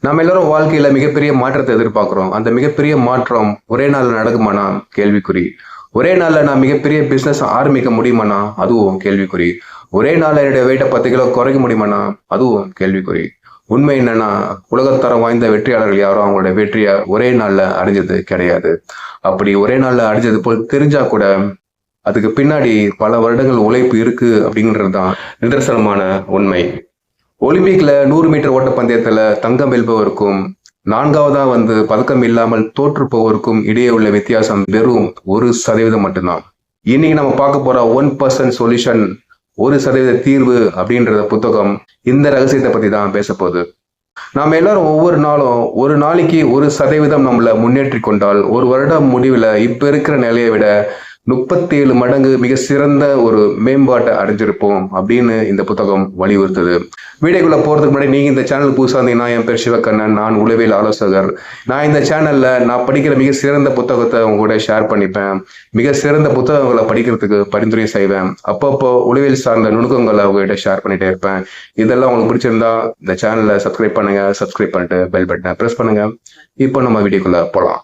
நம்ம எல்லாரும் வாழ்க்கையில மிகப்பெரிய மாற்றத்தை எதிர்பார்க்கிறோம். அந்த மிகப்பெரிய மாற்றம் ஒரே நாள்ல நடக்குமானா? கேள்விக்குறி. ஒரே நாள்ல நான் மிகப்பெரிய பிசினஸ் ஆரம்பிக்க முடியுமானா? அதுவும் கேள்விக்குறி. ஒரே நாள்ல என்னுடைய வெயிட்டை பத்து கிலோ குறைக்க முடியுமானா? அதுவும் கேள்விக்குறி. உண்மை என்னன்னா உலகத்தரம் வாய்ந்த வெற்றியாளர்கள் யாரும் அவங்களோட வெற்றியை ஒரே நாள்ல அடைஞ்சது கிடையாது. அப்படி ஒரே நாள்ல அடைஞ்சது போல் தெரிஞ்சா கூட அதுக்கு பின்னாடி பல வருடங்கள் உழைப்பு இருக்கு அப்படிங்கிறது தான் நிதர்சனமான உண்மை. ஒலிம்பிக்ல நூறு மீட்டர் ஓட்ட பந்தயத்துல தங்கம் வெல்பவருக்கும் நான்காவதா வந்து பதக்கம் இல்லாமல் தோற்று போவருக்கும் இடையே உள்ள வித்தியாசம் வெறும் ஒரு சதவீதம் மட்டும்தான். இன்னைக்கு நம்ம பார்க்க போற ஒன் பர்சன்ட் சொல்யூஷன் ஒரு சதவீத தீர்வு அப்படின்றத புத்தகம் இந்த ரகசியத்தை பத்தி தான் பேச போகுது. நாம எல்லாரும் ஒவ்வொரு நாளும் ஒரு நாளைக்கு ஒரு சதவீதம் நம்மள முன்னேற்றி கொண்டால் ஒரு வருடம் முடிவில் இப்போ இருக்கிற நிலையை விட முப்பத்தேழு மடங்கு மிக சிறந்த ஒரு மேம்பாட்டை அடைஞ்சிருப்போம் அப்படின்னு இந்த புத்தகம் வலியுறுத்துது. வீடியோக்குள்ள போறதுக்கு முன்னாடி நீங்க இந்த சேனல் புதுசா இருந்தீங்கன்னா என் பேர் சிவக்கண்ணன் நான் உளவியல் ஆலோசகர். நான் இந்த சேனல்ல நான் படிக்கிற மிக சிறந்த புத்தகத்தை உங்க கூட ஷேர் பண்ணிப்பேன். மிக சிறந்த புத்தகங்களை படிக்கிறதுக்கு பரிந்துரை செய்வேன். அப்பப்போ உளவியல் சார்ந்த நுணுக்கங்களை உங்ககிட்ட ஷேர் பண்ணிட்டே இருப்பேன். இதெல்லாம் உங்களுக்கு பிடிச்சிருந்தா இந்த சேனலை சப்ஸ்கிரைப் பண்ணுங்க. சப்ஸ்கிரைப் பண்ணிட்டு பெல் பட்டனை ப்ரெஸ் பண்ணுங்க. இப்போ நம்ம வீடியோக்குள்ள போலாம்.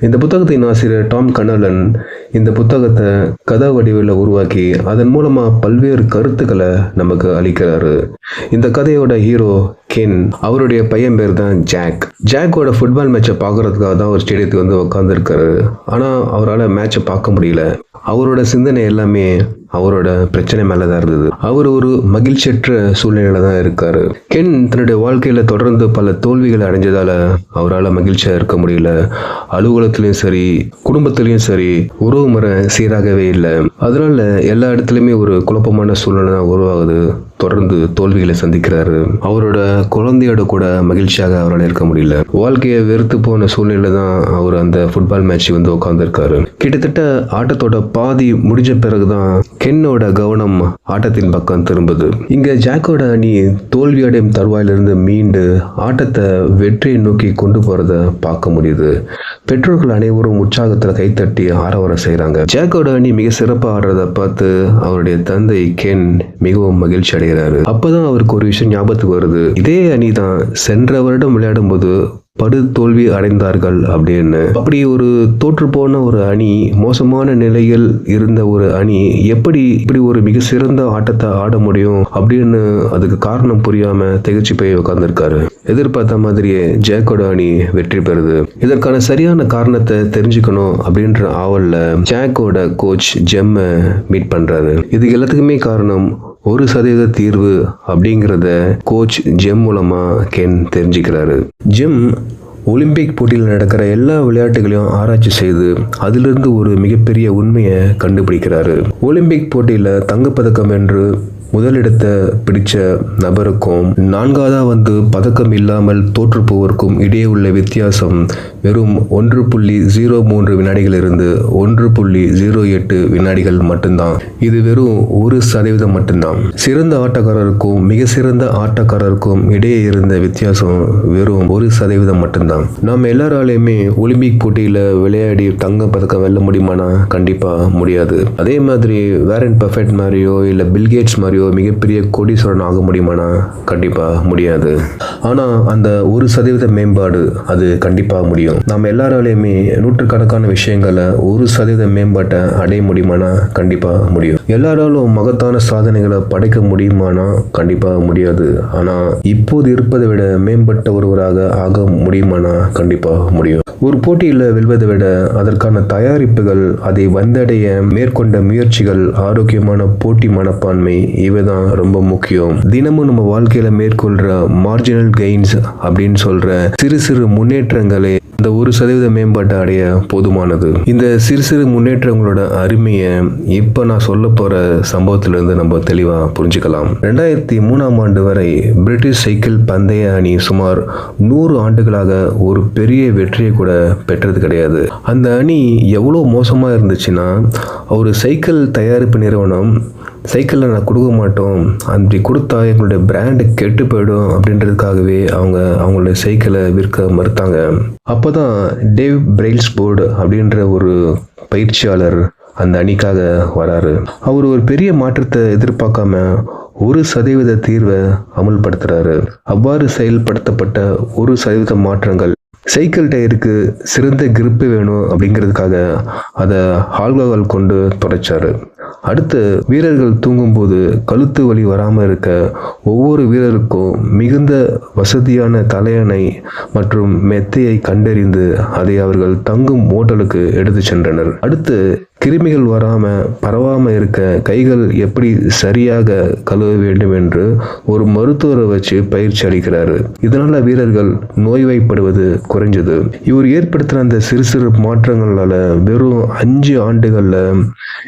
இந்த புத்தகத்தின் ஆசிரியர் டாம் கனலன் இந்த புத்தகத்தை கதை வடிவில் உருவாக்கி அதன் மூலமாக பல்வேறு கருத்துக்களை நமக்கு அளிக்கிறாரு. இந்த கதையோட ஹீரோ கென் அவருடைய பையன் பேர் தான் ஜாக் ஜாக்கோட ஃபுட்பால் மேட்சை பார்க்கறதுக்காக தான் ஒரு ஸ்டேடியத்துக்கு வந்து உட்காந்துருக்காரு ஆனால் அவரால் மேட்சை பார்க்க முடியல. அவரோட சிந்தனை எல்லாமே அவரோட பிரச்சனை மேலே தான் இருந்தது. அவர் ஒரு மகிழ்ச்சியற்ற சூழ்நிலையில தான் இருக்காரு. கென் தன்னுடைய வாழ்க்கையில தொடர்ந்து பல தோல்விகளை அடைஞ்சதால அவரால் மகிழ்ச்சியா இருக்க முடியல. அலுவலகத்திலையும் சரி குடும்பத்திலையும் சரி உறவு முறை சீராகவே இல்லை. அதனால எல்லா இடத்துலையுமே ஒரு குழப்பமான சூழ்நிலை தான் உருவாகுது. தொடர்ந்து தோல்விகளை சந்திக்கிறாரு. அவரோட குழந்தையோட கூட மகிழ்ச்சியாக அவரால் இருக்க முடியல. வாழ்க்கையை வெறுத்து போன சூழ்நிலை தான் அவர் அந்த ஃபுட்பால் மேட்ச் வந்து உட்காந்துருக்காரு கிட்டத்தட்ட ஆட்டத்தோட பாதி முடிஞ்ச பிறகுதான் கென்னோட கவனம் ஆட்டத்தின் பக்கம் திரும்புது. இங்க ஜாக்கோட அணி தோல்வியடையும் தருவாயிலிருந்து மீண்டு ஆட்டத்தை வெற்றியை நோக்கி கொண்டு போறத பார்க்க முடியுது. பெற்றோர்கள் அனைவரும் உற்சாகத்தில் கைத்தட்டி ஆரவாரம் செய்றாங்க. ஜேக்கோட அணி மிக சிறப்பாக ஆடுறத பார்த்து அவருடைய தந்தை கென் மிகவும் மகிழ்ச்சி அடைகிறாரு. அப்பதான் அவருக்கு ஒரு விஷயம் ஞாபகத்துக்கு வருது. இதே அணி தான் சென்ற வருடம் விளையாடும் போது படு தோல்வி அடைந்தார்கள் அப்படின்னு. அப்படி ஒரு தோற்று போன ஒரு அணி மோசமான நிலையில் இருந்த ஒரு அணி எப்படி இப்படி ஒரு மிக சிறந்த ஆட்டத்தை ஆட முடியும் அப்படின்னு அதுக்கு காரணம் புரியாம திகச்சு போய் உட்காந்துருக்காரு எதிர்பார்த்த மாதிரியே ஜேக்கோட அணி வெற்றி பெறுது. இதற்கான சரியான காரணத்தை தெரிஞ்சுக்கணும் அப்படின்ற ஆவல்ல ஜேக்கோட கோச் ஜெம்மை மீட் பண்றாரு. இது எல்லாத்துக்குமே காரணம் ஒரு சதவீத தீர்வு அப்படிங்கிறத கோச் ஜெம் மூலமா கென் தெரிஞ்சுக்கிறாரு. ஜெம் ஒலிம்பிக் போட்டியில் நடக்கிற எல்லா விளையாட்டுகளையும் ஆராய்ச்சி செய்து அதிலிருந்து ஒரு மிகப்பெரிய உண்மையை கண்டுபிடிக்கிறாரு. ஒலிம்பிக் போட்டியில் தங்கப்பதக்கம் என்று முதலிடத்தை பிடிச்ச நபருக்கும் நான்காவதா வந்து பதக்கம் இல்லாமல் தோற்று போவதற்கும் இடையே உள்ள வித்தியாசம் வெறும் ஒன்று புள்ளி ஜீரோ மூன்று வினாடிகளிலிருந்து ஒன்று புள்ளி ஜீரோ எட்டு வினாடிகள் மட்டும்தான். இது வெறும் ஒரு சதவீதம் மட்டும்தான். சிறந்த ஆட்டக்காரருக்கும் மிக சிறந்த ஆட்டக்காரருக்கும் இடையே இருந்த வித்தியாசம் வெறும் ஒரு சதவீதம் மட்டும்தான். நாம் எல்லாராலையுமே ஒலிம்பிக் போட்டியில் விளையாடி தங்க பதக்கம் வெல்ல முடியுமானா? கண்டிப்பாக முடியாது. அதே மாதிரி வேரன் பர்ஃபெக்ட் மாதிரியோ இல்லை பில்கேட்ஸ் மாதிரியோ மிகப்பெரிய கோடீஸ்வரன் ஆக முடியுமானா? கண்டிப்பாக முடியாது. ஆனால் அந்த ஒரு சதவீத மேம்பாடு அது கண்டிப்பாக முடியும். நாம் எல்லாராலையுமே நூற்றுக்கணக்கான விஷயங்களை ஒரு சதவீத மேம்பாட்டை அடைய முடியுமானா? கண்டிப்பாக முடியும். எல்லாராலும் மகத்தான சாதனைகளை படைக்க முடியுமானா? கண்டிப்பாக முடியாது. ஆனால் இப்போது இருப்பதை விட மேம்பட்ட ஒருவராக ஆக முடியுமானா? கண்டிப்பாக முடியும். ஒரு போட்டியில் வெல்வதை விட அதற்கான தயாரிப்புகள் அதை வந்தடைய மேற்கொண்ட முயற்சிகள் ஆரோக்கியமான போட்டி மனப்பான்மை இவைதான் ரொம்ப முக்கியம். தினமும் நம்ம வாழ்க்கையில மேற்கொள்ற மார்ஜினல் கெயின்ஸ் அப்படின்னு சொல்ற சிறு சிறு முன்னேற்றங்களே இந்த ஒரு சதவீத மேம்பாட்டை அடைய போதுமானது. இந்த சிறு சிறு முன்னேற்றங்களோட அருமையை இப்போ நான் சொல்ல போற சம்பவத்திலிருந்து நம்ம தெளிவா புரிஞ்சுக்கலாம். ரெண்டாயிரத்தி மூணாம் ஆண்டு வரை பிரிட்டிஷ் சைக்கிள் பந்தய அணி சுமார் நூறு ஆண்டுகளாக ஒரு பெரிய வெற்றியை கூட பெற்றது கிடையாது. அந்த அணி எவ்வளோ மோசமாக இருந்துச்சுன்னா ஒரு சைக்கிள் தயாரிப்பு நிறுவனம் சைக்கிளில் நான் கொடுக்க மாட்டோம் அப்படி கொடுத்தா எங்களுடைய பிராண்டு கெட்டு போயிடும் அப்படின்றதுக்காகவே அவங்க அவங்களுடைய சைக்கிளை விற்க மறுத்தாங்க. அப்போ தான் டேவ் பிரெயில்ஸ்போர்டு அப்படின்ற ஒரு பயிற்சியாளர் அந்த அணிக்காக வராரு. அவர் ஒரு பெரிய மாற்றத்தை எதிர்பார்க்காம ஒரு சதவீத தீர்வை அமுல்படுத்துகிறாரு அவ்வாறு செயல்படுத்தப்பட்ட ஒரு சதவீத மாற்றங்கள். சைக்கிள் டயருக்கு சிறந்த கிரிப்பு வேணும் அப்படிங்கிறதுக்காக அதை ஆல்கஹால் கொண்டு தொடச்சாரு. அடுத்து வீரர்கள் தூங்கும்போது கழுத்து வலி வராமல் இருக்க ஒவ்வொரு வீரருக்கும் மிகுந்த வசதியான தலையணை மற்றும் மெத்தையை கண்டறிந்து அதை அவர்கள் தங்கும் ஓட்டலுக்கு எடுத்து சென்றனர். அடுத்து கிருமிகள் வராமல் பரவாமல் இருக்க கைகள் எப்படி சரியாக கழுவ வேண்டும் என்று ஒரு மருத்துவரை வச்சு பயிற்சி அளிக்கிறாரு. இதனால வீரர்கள் நோய்வாய்ப்படுவது குறைஞ்சது. இவர் ஏற்படுத்தின அந்த சிறு சிறு மாற்றங்களால வெறும் அஞ்சு ஆண்டுகளில்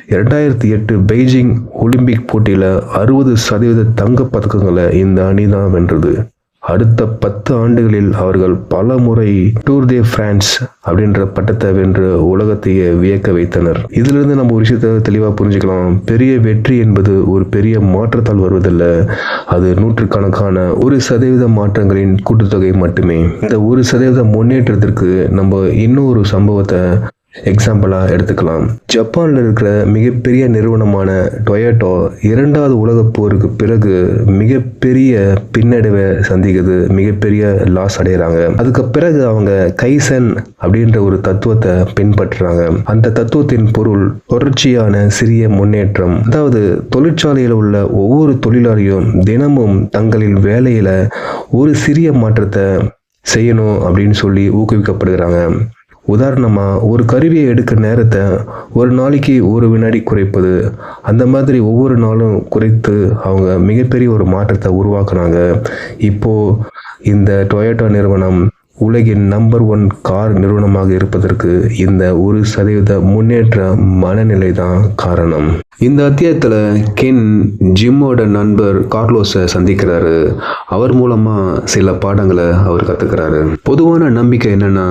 இரண்டாயிரத்தி எட்டு பெய்ஜிங் ஒலிம்பிக் போட்டியில் அறுபது சதவீத தங்கப் பதக்கங்களை இந்த அணி தான் வென்றது. அடுத்த பத்து ஆண்டுகளில் அவர்கள் பல முறை டூர் தே பிரான்ஸ் அப்படின்ற பட்டத்தை வென்று உலகத்தையே வியக்க வைத்தனர். இதிலிருந்து நம்ம ஒரு விஷயத்தை தெளிவாக புரிஞ்சுக்கலாம். பெரிய வெற்றி என்பது ஒரு பெரிய மாற்றத்தால் வருவதில்லை. அது நூற்றுக்கணக்கான ஒரு சதவீத மாற்றங்களின் கூட்டுத்தொகை மட்டுமே. இந்த ஒரு சதவீத முன்னேற்றத்திற்கு நம்ம இன்னொரு சம்பவத்தை எக்ஸாம்பிளாக எடுத்துக்கலாம். ஜப்பானில் இருக்கிற மிகப்பெரிய நிறுவனமான டொயோட்டோ இரண்டாவது உலகப் போருக்கு பிறகு மிகப்பெரிய பின்னடைவை சந்திக்குது மிகப்பெரிய லாஸ் அடைகிறாங்க அதுக்கு பிறகு அவங்க கைசன் அப்படின்ற ஒரு தத்துவத்தை பின்பற்றுறாங்க. அந்த தத்துவத்தின் பொருள் தொடர்ச்சியான சிறிய முன்னேற்றம். அதாவது தொழிற்சாலையில் உள்ள ஒவ்வொரு தொழிலாளியும் தினமும் தங்களின் வேலையில் ஒரு சிறிய மாற்றத்தை செய்யணும் அப்படின்னு சொல்லி ஊக்குவிக்கப்படுகிறாங்க. உதாரணமாக ஒரு கருவியை எடுக்க நேரத்தை ஒரு நாளைக்கு ஒரு வினாடி குறைப்பது அந்த மாதிரி ஒவ்வொரு நாளும் குறைத்து அவங்க மிகப்பெரிய ஒரு மாற்றத்தை உருவாக்குனாங்க இப்போது இந்த டொயோட்டோ நிறுவனம் உலகின் நம்பர் ஒன் கார் நிறுவனமாக இருப்பதற்கு இந்த ஒரு சதவீத முன்னேற்ற மனநிலை தான் காரணம். இந்த அத்தியாயத்தில் கென் ஜிம்மோட நண்பர் கார்லோஸை சந்திக்கிறாரு. அவர் மூலமாக சில பாடங்களை அவர் கற்றுக்கிறாரு பொதுவான நம்பிக்கை என்னென்னா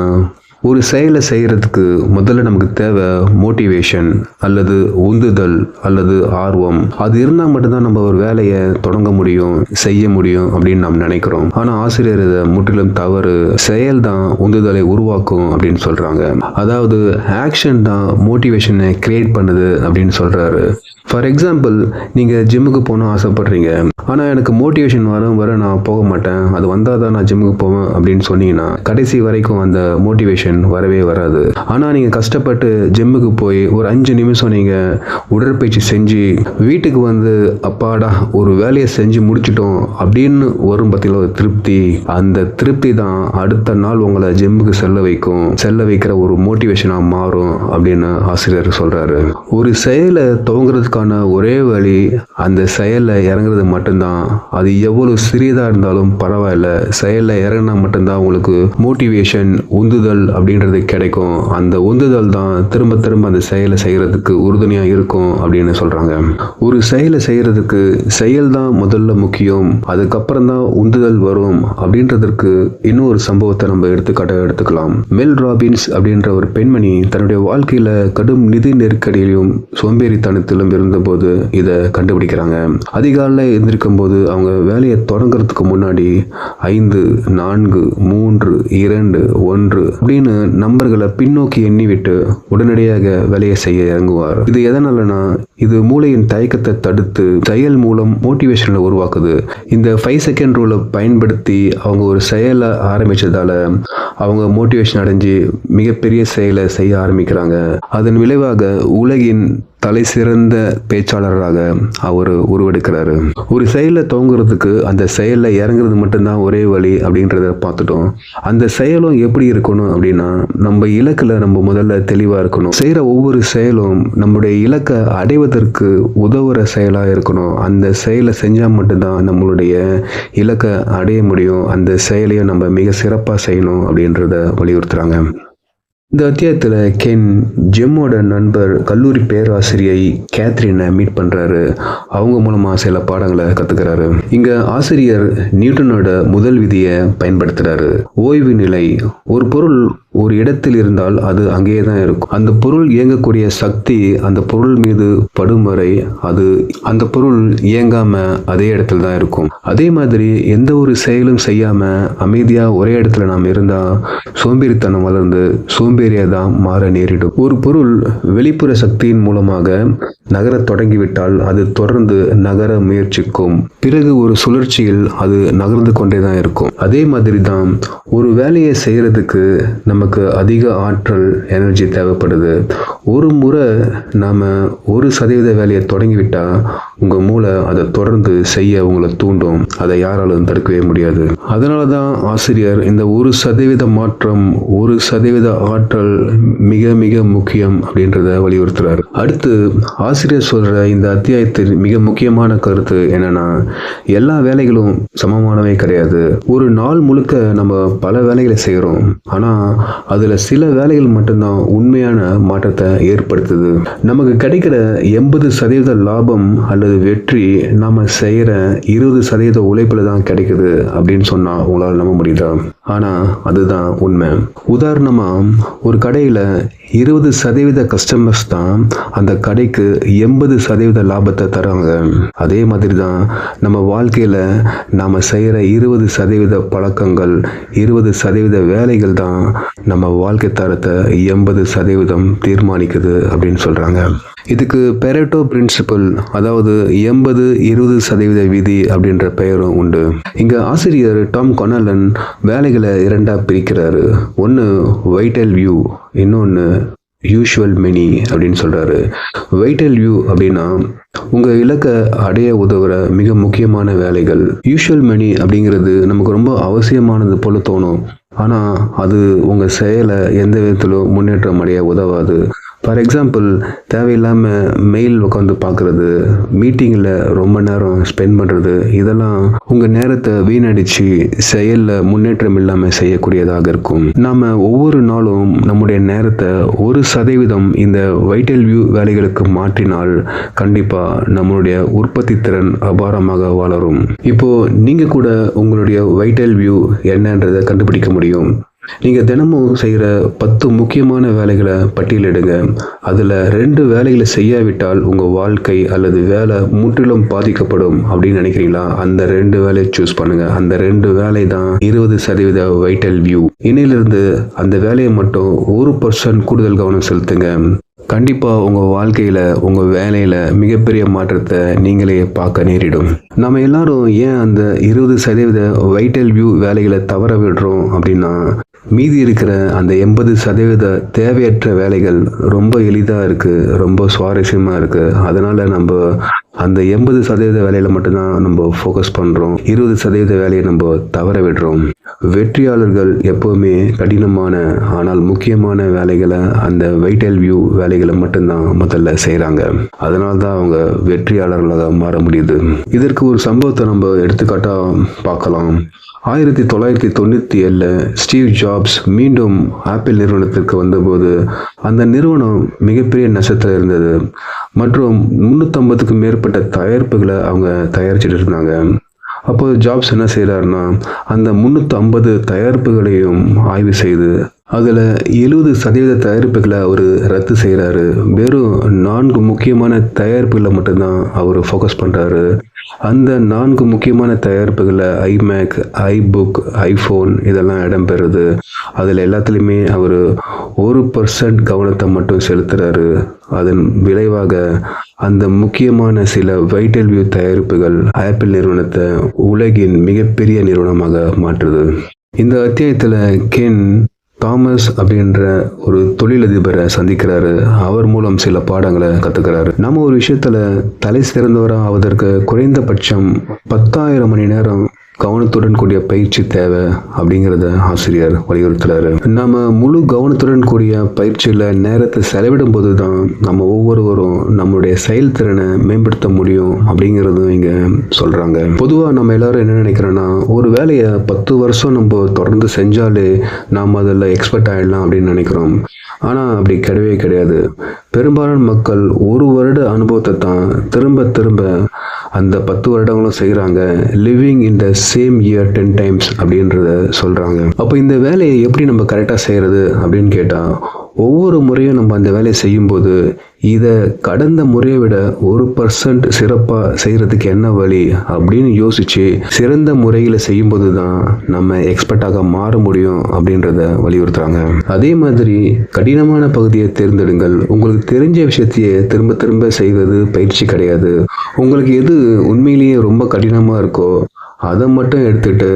ஒரு செயலை செய்கிறதுக்கு முதல்ல நமக்கு தேவை மோட்டிவேஷன் அல்லது உந்துதல் அல்லது ஆர்வம். அது இருந்தால் மட்டும்தான் நம்ம ஒரு வேலையை தொடங்க முடியும் செய்ய முடியும் அப்படின்னு நாம் நினைக்கிறோம். ஆனால் ஆசிரியர் இதை முற்றிலும் தவறு. செயல் தான் உந்துதலை உருவாக்கும் அப்படின்னு சொல்கிறாங்க அதாவது ஆக்ஷன் தான் மோட்டிவேஷனை கிரியேட் பண்ணுது அப்படின்னு சொல்கிறாரு ஃபார் எக்ஸாம்பிள் நீங்கள் ஜிம்முக்கு போகணும் ஆசைப்படுறீங்க. ஆனால் எனக்கு மோட்டிவேஷன் வரும் வர நான் போக மாட்டேன். அது வந்தால் தான் நான் ஜிம்முக்கு போவேன் அப்படின்னு சொன்னீங்கன்னா கடைசி வரைக்கும் அந்த மோட்டிவேஷன் வரவே வராது. ஆனால் நீங்கள் கஷ்டப்பட்டு ஜிம்முக்கு போய் ஒரு அஞ்சு நிமிஷம் நீங்கள் உடற்பயிற்சி செஞ்சு வீட்டுக்கு வந்து அப்பாடா ஒரு வேலையை செஞ்சு முடிச்சிட்டோம் அப்படின்னு வரும் பார்த்தீங்களா ஒரு திருப்தி. அந்த திருப்தி தான் அடுத்த நாள் உங்களை ஜிம்முக்கு செல்ல வைக்கும். செல்ல வைக்கிற ஒரு மோட்டிவேஷனாக மாறும் அப்படின்னு ஆசிரியர் சொல்கிறாரு ஒரு செயலை துவங்குறதுக்கான ஒரே வழி அந்த செயலில் இறங்குறது மட்டும்தான். அது எவ்வளவு சிறியதாக இருந்தாலும் பரவாயில்ல. செயலில் இறங்கினா மட்டும்தான் உங்களுக்கு மோட்டிவேஷன் உந்துதல் அப்படின்றது கிடைக்கும். அந்த உந்துதல் தான் திரும்ப திரும்ப அந்த செயலை செய்கிறதுக்கு உறுதுணையாக இருக்கும் அப்படின்னு சொல்கிறாங்க ஒரு செயலை செய்கிறதுக்கு செயல் தான் முதல்ல முக்கியம். அதுக்கப்புறம் தான் உந்துதல் வரும் அப்படின்றதற்கு இன்னொரு சம்பவத்தை நம்ம எடுத்துக்காட்ட எடுத்துக்கலாம். மெல் ராபின்ஸ் அப்படின்ற ஒரு பெண்மணி தன்னுடைய வாழ்க்கையில் கடும் நிதி நெருக்கடியிலும் சோம்பேறித்தனத்திலும் இருந்தபோது இதை கண்டுபிடிக்கிறாங்க. அதிகாலையில் எழுந்திருக்கும் போது அவங்க வேலையை தொடங்குறதுக்கு முன்னாடி ஐந்து நான்கு மூன்று இரண்டு ஒன்று அப்படின்னு நம்பர்களை பின்னோக்கி எண்ணிவிட்டு உடனடியாக வேலையை செய்ய இறங்குவார். இது எதனாலனா இது மூளையின் தயக்கத்தை தடுத்து செயல் மூலம் மோட்டிவேஷனை உருவாக்குது. இந்த ஃபைவ் செகண்ட் ரூலை பயன்படுத்தி அவங்க ஒரு செயலை ஆரம்பித்ததால் அவங்க மோட்டிவேஷன் அடைஞ்சு மிகப்பெரிய செயலை செய்ய ஆரம்பிக்கிறாங்க. அதன் விளைவாக உலகின் தலை சிறந்த பேச்சாளராக அவர் உருவெடுக்கிறாரு. ஒரு செயலை துவங்குறதுக்கு அந்த செயலில் இறங்குறது மட்டும்தான் ஒரே வழி அப்படின்றத பார்த்துட்டோம். அந்த செயலும் எப்படி இருக்கணும் அப்படின்னா நம்ம இலக்கில் நம்ம முதல்ல தெளிவாக இருக்கணும். செய்கிற ஒவ்வொரு செயலும் நம்முடைய இலக்கை அடைவதற்கு உதவுற செயலாக இருக்கணும். அந்த செயலை செஞ்சால் மட்டும்தான் நம்மளுடைய இலக்கை அடைய முடியும். அந்த செயலையும் நம்ம மிக சிறப்பாக செய்யணும் அப்படின்றத வலியுறுத்துறாங்க. இந்த அத்தியாயத்தில் கென் ஜெம்மோட நண்பர் கல்லூரி பேராசிரியை கேத்ரினை மீட் பண்ணுறாரு அவங்க மூலமாக சில பாடங்களை கற்றுக்கிறாரு இங்கே ஆசிரியர் நியூட்டனோட முதல் விதியை பயன்படுத்துகிறாரு ஓய்வு நிலை ஒரு பொருள் ஒரு இடத்தில் இருந்தால் அது அங்கேயே தான் இருக்கும். அந்த பொருள் இயங்கக்கூடிய சக்தி அந்த பொருள் மீது படும் வரை அது அந்த பொருள் இயங்காம அதே இடத்துல தான் இருக்கும். அதே மாதிரி எந்த ஒரு செயலும் செய்யாம அமைதியாக ஒரே இடத்துல நாம் இருந்தால் சோம்பேறித்தனம் வளர்ந்து சோம்பேறி சோம்பேறியாக மாற நேரிடும். ஒரு பொருள் வெளிப்புற சக்தியின் மூலமாக நகர தொடங்கிவிட்டால் அது தொடர்ந்து நகர முயற்சிக்கும். பிறகு ஒரு சுழற்சியில் அது நகர்ந்து கொண்டே தான் இருக்கும். அதே மாதிரி தான் ஒரு வேலையை செய்கிறதுக்கு நமக்கு அதிக ஆற்றல் எனர்ஜி தேவைப்படுது. ஒரு முறை நாம் ஒரு சதவீத வேலையை தொடங்கிவிட்டால் உங்கள் மூளை அதை தொடர்ந்து செய்ய உங்களை தூண்டும். அதை யாராலும் தடுக்கவே முடியாது. அதனால தான் ஆசிரியர் இந்த ஒரு சதவீத மாற்றம் ஒரு சதவீத ஆற்றல் மிக மிக முக்கியம் அப்படின்றத வலியுறுத்துறாரு. அடுத்து ஆசிரியர் சொல்ற இந்த அத்தியாயத்தில் மிக முக்கியமான கருத்து என்னன்னா எல்லா வேலைகளும் சமமானவை கிடையாது. ஒரு நாள் முழுக்க நம்ம பல வேலைகளை செய்கிறோம் ஆனால் அதில் சில வேலைகள் மட்டும்தான் உண்மையான மாற்றத்தை ஏற்படுத்துது. நமக்கு கிடைக்கிற எண்பது சதவீத லாபம் அல்லது வெற்றி நம்ம செய்கிற இருபது சதவீத உழைப்பில் தான் கிடைக்குது அப்படின்னு சொன்னால் உங்களால் நம்ப முடியுதா? ஆனால் அதுதான் உண்மை. உதாரணமாக ஒரு கடையில் இருபது சதவீத கஸ்டமர்ஸ் தான் அந்த கடைக்கு எண்பது சதவீத லாபத்தை தராங்க அதே மாதிரி தான் நம்ம வாழ்க்கையில் நாம் செய்கிற இருபது சதவீத பழக்கங்கள் இருபது சதவீத வேலைகள் தான் நம்ம வாழ்க்கை தரத்தை எண்பது சதவீதம் தீர்மானிக்குது அப்படின்னு சொல்கிறாங்க இதுக்கு பெரட்டோ பிரின்சிபல் அதாவது எண்பது இருபது சதவீத விதி அப்படின்ற பெயரும் உண்டு. இங்கே ஆசிரியர் டாம் கொனலன் வேலைகளை இரண்டாக பிரிக்கிறாரு. ஒன்று வைட்டல் வியூ இன்னொன்று யூஷுவல் மெனி அப்படின்னு சொல்கிறாரு வெயிட்டல் யூ அப்படின்னா உங்கள் இலக்கை அடைய உதவுற மிக முக்கியமான வேலைகள். யூஷுவல் மெனி அப்படிங்கிறது நமக்கு ரொம்ப அவசியமானது போல தோணும். ஆனால் அது உங்கள் செயலை எந்த விதத்திலும் முன்னேற்றம் அடைய உதவாது. ஃபார் எக்ஸாம்பிள் தேவையில்லாமல் மெயில் உட்காந்து பார்க்குறது மீட்டிங்கில் ரொம்ப நேரம் ஸ்பெண்ட் பண்ணுறது இதெல்லாம் உங்கள் நேரத்தை வீணடித்து செயலில் முன்னேற்றம் இல்லாமல் செய்யக்கூடியதாக இருக்கும். நாம் ஒவ்வொரு நாளும் நம்முடைய நேரத்தை ஒரு சதவீதம் இந்த வைட்டல் வியூ வேலைகளுக்கு மாற்றினால் கண்டிப்பாக நம்மளுடைய உற்பத்தி திறன் அபாரமாக வளரும். இப்போது நீங்கள் கூட உங்களுடைய வைட்டல் வியூ என்னன்றதை கண்டுபிடிக்க முடியும். நீங்கள் தினமும் செய்கிற பத்து முக்கியமான வேலைகளை பட்டியலிடுங்க. அதில் ரெண்டு வேலைகளை செய்யாவிட்டால் உங்கள் வாழ்க்கை அல்லது வேலை முற்றிலும் பாதிக்கப்படும் அப்படின்னு நினைக்கிறீங்களா? அந்த ரெண்டு வேலையை சூஸ் பண்ணுங்கள் அந்த ரெண்டு வேலை தான் இருபது சதவீத வைட்டல் வியூ இன்னையிலிருந்து அந்த வேலையை மட்டும் ஒரு பர்சன்ட் கூடுதல் கவனம் செலுத்துங்க. கண்டிப்பாக உங்கள் வாழ்க்கையில் உங்கள் வேலையில் மிகப்பெரிய மாற்றத்தை நீங்களே பார்க்க நேரிடும். நம்ம எல்லாரும் ஏன் அந்த இருபது சதவீத வைட்டல் வியூ வேலைகளை தவற விடுறோம் அப்படின்னா மீதி இருக்கிற அந்த எண்பது சதவீத தேவையற்ற வேலைகள் ரொம்ப எளிதாக இருக்குது ரொம்ப சுவாரஸ்யமாக இருக்குது அதனால் நம்ம அந்த எண்பது சதவீத வேலையில் மட்டும்தான் நம்ம ஃபோக்கஸ் பண்ணுறோம் இருபது சதவீத வேலையை நம்ம தவற விடுறோம். வெற்றியாளர்கள் எப்போவுமே கடினமான ஆனால் முக்கியமான வேலைகளை அந்த வைட்டல் வியூ வேலைகளை மட்டும்தான் முதல்ல செய்கிறாங்க அதனால தான் அவங்க வெற்றியாளர்களாக மாற முடியுது. இதற்கு ஒரு சம்பவத்தை நம்ம எடுத்துக்காட்டாக பார்க்கலாம். ஆயிரத்தி தொள்ளாயிரத்தி தொண்ணூற்றி ஏழில் ஸ்டீவ் ஜாப்ஸ் மீண்டும் ஆப்பிள் நிறுவனத்திற்கு வந்தபோது அந்த நிறுவனம் மிகப்பெரிய நஷ்டத்தில் இருந்தது. மற்றும் முந்நூற்றம்பதுக்கும் மேற்பட்ட தயாரிப்புகளை அவங்க தயாரிச்சுட்டு இருந்தாங்க. அப்போது ஜாப்ஸ் என்ன செய்கிறாருன்னா அந்த முந்நூற்றி ஐம்பது தயாரிப்புகளையும் ஆய்வு செய்து அதில் எழுபது சதவீத தயாரிப்புகளை அவர் ரத்து செய்கிறாரு வெறும் நான்கு முக்கியமான தயாரிப்புகளை மட்டும்தான் அவர் ஃபோக்கஸ் பண்ணுறாரு அந்த நான்கு முக்கியமான தயாரிப்புகளில் ஐமேக் ஐபுக் ஐஃபோன் இதெல்லாம் இடம்பெறுது. அதில் எல்லாத்துலேயுமே அவர் ஒரு பர்சன்ட் கவனத்தை மட்டும் செலுத்துகிறாரு அதன் விளைவாக அந்த முக்கியமான சில வைட்டல் வியூ தயாரிப்புகள் ஆப்பிள் நிறுவனத்தை உலகின் மிகப்பெரிய நிறுவனமாக மாற்றுது. இந்த அத்தியாயத்தில் கென் தாமஸ் அப்படின்ற ஒரு தொழிலதிபரை சந்திக்கிறாரு. அவர் மூலம் சில பாடங்களை கற்றுக்கிறாரு நம்ம ஒரு விஷயத்தில் தலை சிறந்தவராக ஆவதற்கு குறைந்தபட்சம் பத்தாயிரம் மணி நேரம் கவனத்துடன் கூடிய பயிற்சி தேவை அப்படிங்கிறத ஆசிரியர் வலியுறுத்துறாரு. நம்ம முழு கவனத்துடன் கூடிய பயிற்சியில் நேரத்தை செலவிடும் போது தான் நம்ம ஒவ்வொருவரும் நம்மளுடைய செயல்திறனை மேம்படுத்த முடியும் அப்படிங்கிறதும் இங்கே சொல்கிறாங்க பொதுவாக நம்ம எல்லாரும் என்ன நினைக்கிறோன்னா ஒரு வேலையை பத்து வருஷம் நம்ம தொடர்ந்து செஞ்சாலே நாம் அதில் எக்ஸ்பர்ட் ஆகிடலாம் அப்படின்னு நினைக்கிறோம். ஆனால் அப்படி கிடையவே கிடையாது. பெரும்பாலான மக்கள் ஒரு வருட அனுபவத்தை தான் திரும்ப திரும்ப அந்த பத்து வருடங்களும் செய்கிறாங்க living in the same year ten times அப்படின்றத சொல்கிறாங்க அப்போ இந்த வேலையை எப்படி நம்ம கரெக்டாக செய்கிறது அப்படின்னு கேட்டால் ஒவ்வொரு முறையும் நம்ம அந்த வேலையை செய்யும்போது இதை கடந்த முறையை விட ஒரு பர்சன்ட் சிறப்பாக செய்கிறதுக்கு என்ன வழி அப்படின்னு யோசித்து சிறந்த முறையில் செய்யும்போது தான் நம்ம எக்ஸ்பர்ட்டாக மாற முடியும் அப்படின்றத வலியுறுத்துறாங்க. அதே மாதிரி கடினமான பகுதியை தேர்ந்தெடுங்கள். உங்களுக்கு தெரிஞ்ச விஷயத்தையே திரும்ப திரும்ப செய்வது பயிற்சி கிடையாது. உங்களுக்கு எது உண்மையிலேயே ரொம்ப கடினமாக இருக்கோ அதை மட்டும் எடுத்துட்டு